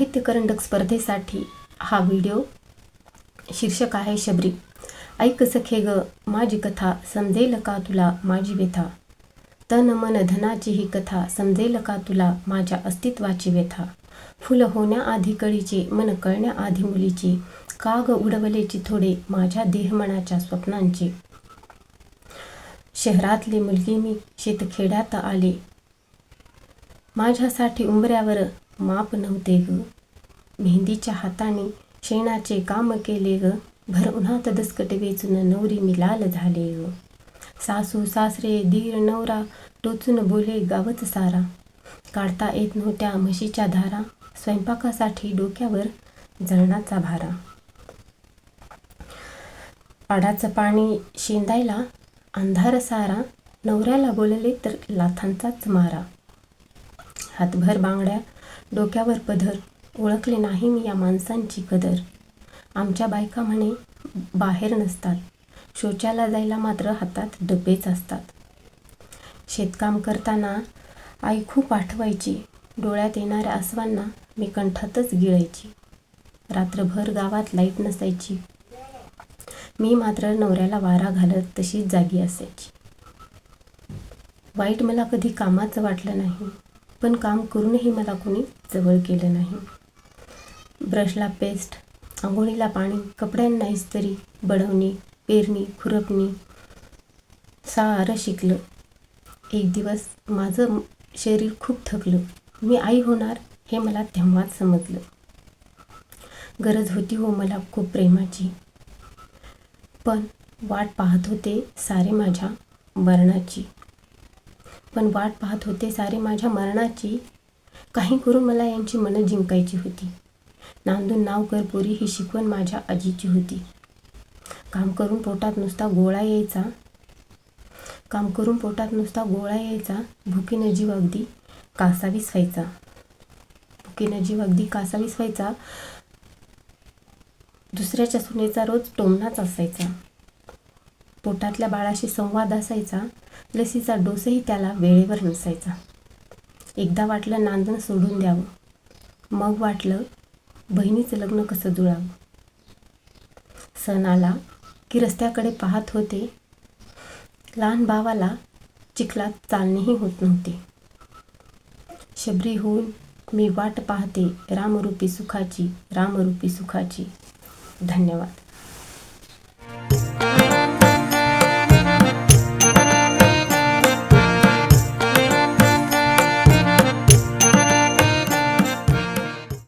साहित्य करंडक स्पर्धेसाठी हा व्हिडिओ. शीर्षक आहे शबरी. ऐक सखे ग माझी कथा समजेल का तुला माझी व्यथा? तन मन धनाची ही कथा समजेल का तुला माझ्या अस्तित्वाची व्यथा? फुल होण्याआधी कळीचे मन कळण्याआधी मुलीचे काग उडवलेची थोडे माझ्या देहमनाच्या स्वप्नांचे. शहरातली मुलगी मी शेतखेड्यात आले. माझ्यासाठी उंबऱ्यावर माप नव्हते ग. मेहंदीच्या हाताने शेणाचे काम केले ग. भर उन्हात दसकट वेचून नवरी मी लाल झाले ग. सासू सासरे दीर नवरा टोचून बोले गावत सारा. काढता येत नव्हत्या म्हशीच्या धारा. स्वयंपाकासाठी डोक्यावर जळणाचा भारा. पाडाचं पाणी शेंदायला अंधार सारा. नवऱ्याला बोलले तर लाथांचाच मारा. हातभर बांगड्या डोक्यावर पदर. ओळखले नाही मी या माणसांची कदर. आमच्या बायका म्हणे बाहेर नसतात. शौचाला जायला मात्र हातात डबेच असतात. शेतकाम करताना आई खूप आठवायची. डोळ्यात येणाऱ्या आसवांना मी कंठातच गिळायची. रात्रभर गावात लाइट नसायची. मी मात्र नवऱ्याला वारा घालत तशीच जागी असायची. वाईट मला कधी कामाचं वाटलं नाही. पण काम करूनही मला कोणी जवळ केलं नाही. ब्रशला पेस्ट आंघोळीला पाणी कपड्यांना इस्त्री बडवणी पेरणी खुरपणी सारं शिकलं. एक दिवस माझं शरीर खूप थकलं. मी आई होणार हे मला तेव्हाच समजलं. गरज होती हो मला खूप प्रेमाची. पण वाट पाहत होते सारे माझ्या मरणाची. पण वाट पाहत होते सारे माझ्या मरणाची. काही करून मला यांची मनं जिंकायची होती. नांदून नाव कर पोरी ही शिकवण माझ्या आजीची होती. काम करून पोटात नुसता गोळा यायचा. काम करून पोटात नुसता गोळा यायचा. भुकीनं जीव अगदी कासावीस व्हायचा. भुकीनं जीव अगदी कासावीस व्हायचा. दुसऱ्याच्या सुनेचा रोज टोमणाच असायचा. पोटातल्या बाळाशी संवाद असायचा लसीचा डोसही त्याला वेळेवर नसायचा एकदा वाटलं नांदण सोडून द्यावं. मग वाटलं बहिणीचं लग्न कसं जुळावं. सण आला की रस्त्याकडे पाहत होते. लहान भावाला चिखलात चालणेही होत नव्हते. शबरी होऊन मी वाट पाहते. रामरूपी सुखाची रामरूपी सुखाची. धन्यवाद.